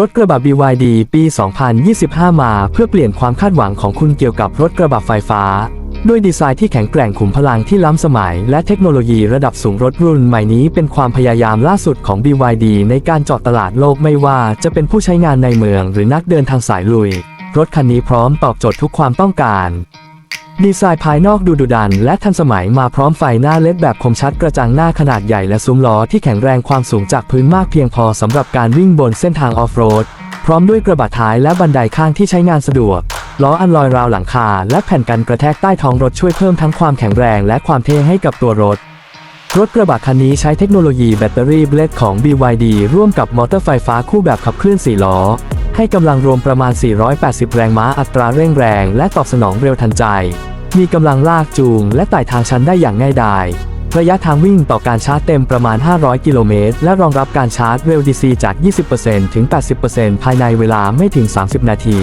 รถกระบะ BYD ปี 2025 มาเพื่อเปลี่ยนความคาดหวังของคุณเกี่ยวกับรถกระบะไฟฟ้า ด้วยดีไซน์ที่แข็งแกร่งขุมพลังที่ล้ำสมัย และเทคโนโลยีระดับสูงรถรุ่นใหม่นี้เป็นความพยายามล่าสุดของ BYD ในการเจาะตลาดโลกไม่ว่าจะเป็นผู้ใช้งานในเมืองหรือนักเดินทางสายลุย รถคันนี้พร้อมตอบโจทย์ทุกความต้องการ ดีไซน์ภายนอกดูดุดัน และทันสมัยมาพร้อมไฟหน้าเล็ดแบบคมชัดกระจังหน้าขนาดใหญ่และซุ้มล้อที่แข็งแรงความสูงจากพื้นมากเพียงพอสำหรับการวิ่งบนเส้นทางออฟโรด พร้อมด้วยกระบะท้ายและบันไดข้างที่ใช้งานสะดวก ล้ออันลอยราวหลังคา และแผ่นกันกระแทกใต้ท้องรถช่วยเพิ่มทั้งความแข็งแรงและความเท่ให้กับตัวรถ รถกระบะคันนี้ใช้เทคโนโลยีแบตเตอรี่เบลดของ BYD ร่วมกับมอเตอร์ไฟฟ้าคู่แบบขับเคลื่อน4ล้อ ให้กำลังรวมประมาณ 480 แรงม้าอัตราเร่งแรง และตอบสนองเร็วทันใจ มีกำลังลากจูง และไต่ทางชันได้อย่างง่ายดายระยะทางวิ่งต่อการชาร์จเต็มประมาณ 500 กิโลเมตร และรองรับการชาร์จเร็ว DC จาก 20%ถึง 80%ภายในเวลาไม่ถึง 30 นาที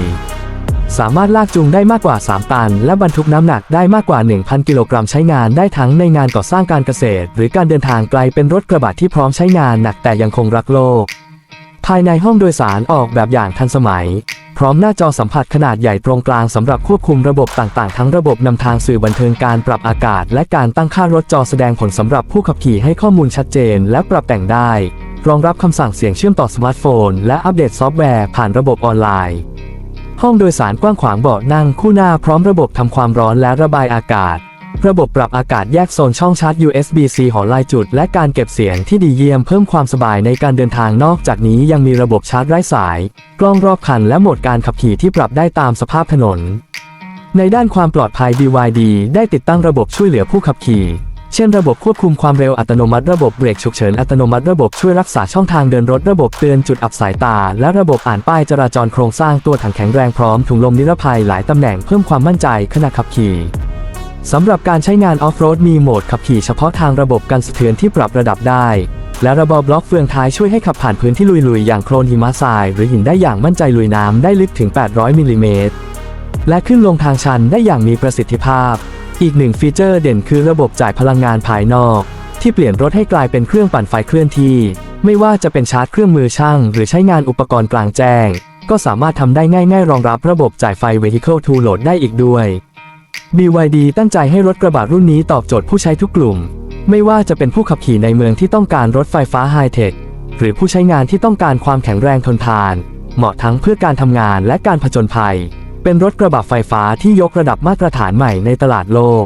สามารถลากจูงได้มากกว่า 3 ตัน และบรรทุกน้ำหนักได้มากกว่า 1,000 กิโลกรัมใช้งานได้ทั้งในงานก่อสร้างการเกษตร หรือการเดินทางไกลเป็นรถกระบะที่พร้อมใช้งานหนักแต่ยังคงรักโลก ภายในห้องโดยสารออกแบบอย่างทันสมัย พร้อมหน้าจอสัมผัสขนาดใหญ่ตรงกลางสำหรับควบคุมระบบต่างๆ ทั้งระบบนำทางสื่อบันเทิงการปรับอากาศ และการตั้งค่ารถจอแสดงผลสำหรับผู้ขับขี่ให้ข้อมูลชัดเจน และปรับแต่งได้ รองรับคำสั่งเสียงเชื่อมต่อสมาร์ทโฟน และอัปเดตซอฟต์แวร์ผ่านระบบออนไลน์ ห้องโดยสารกว้างขวางเบาะนั่งคู่หน้าพร้อมระบบทำความร้อนและระบายอากาศ ระบบปรับอากาศแยกโซนช่องชาร์จ USB-C หอลายจุด และการเก็บเสียงที่ดีเยี่ยมเพิ่มความสบายในการเดินทางนอกจากนี้ยังมีระบบชาร์จไร้สาย กล้องรอบคันและโหมดการขับขี่ที่ปรับได้ตามสภาพถนน ในด้านความปลอดภัย BYD ได้ติดตั้งระบบช่วยเหลือผู้ขับขี่ เช่นระบบควบคุมความเร็วอัตโนมัติระบบเบรกฉุกเฉินอัตโนมัติระบบช่วยรักษาช่องทางเดินรถระบบเตือนจุดอับสายตา และระบบอ่านป้ายจราจรโครงสร้างตัวถังแข็งแรงพร้อมถุงลมนิรภัยหลายตำแหน่งเพิ่มความมั่นใจขณะขับขี่ สำหรับการใช้งานออฟโรดมีโหมดขับขี่เฉพาะทางระบบกันสะเทือนที่ปรับระดับได้ และระบบบล็อกเฟืองท้ายช่วยให้ขับผ่านพื้นที่ลุยๆ อย่างโคลนหิมะทราย หรือหินได้อย่างมั่นใจลุยน้ำได้ลึกถึง 800มิลลิเมตรและขึ้นลงทางชันได้อย่างมีประสิทธิภาพ อีกหนึ่งฟีเจอร์เด่นคือระบบจ่ายพลังงานภายนอก ที่เปลี่ยนรถให้กลายเป็นเครื่องปั่นไฟเคลื่อนที่ ไม่ว่าจะเป็นชาร์จเครื่องมือช่าง หรือใช้งานอุปกรณ์กลางแจ้ง ก็สามารถทำได้ง่ายๆ รองรับระบบจ่ายไฟ Vehicle to Load ได้อีกด้วย BYD ตั้งใจให้รถกระบะรุ่นนี้ตอบโจทย์ผู้ใช้ทุกกลุ่ม ไม่ว่าจะเป็นผู้ขับขี่ในเมืองที่ต้องการรถไฟฟ้าไฮเทค หรือผู้ใช้งานที่ต้องการความแข็งแรงทนทาน เหมาะทั้งเพื่อการทำงานและการผจญภัย เป็นรถกระบะไฟฟ้าที่ยกระดับมาตรฐานใหม่ในตลาดโลก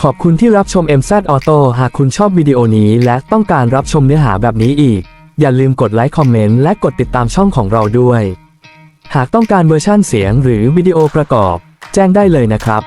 ขอบคุณที่รับชม MZ Auto หากคุณชอบวิดีโอนี้และต้องการรับชมเนื้อหาแบบนี้อีก อย่าลืมกดไลค์คอมเมนต์และกดติดตามช่องของเราด้วย หากต้องการเวอร์ชั่นเสียงหรือวิดีโอประกอบ แจ้งได้เลยนะครับ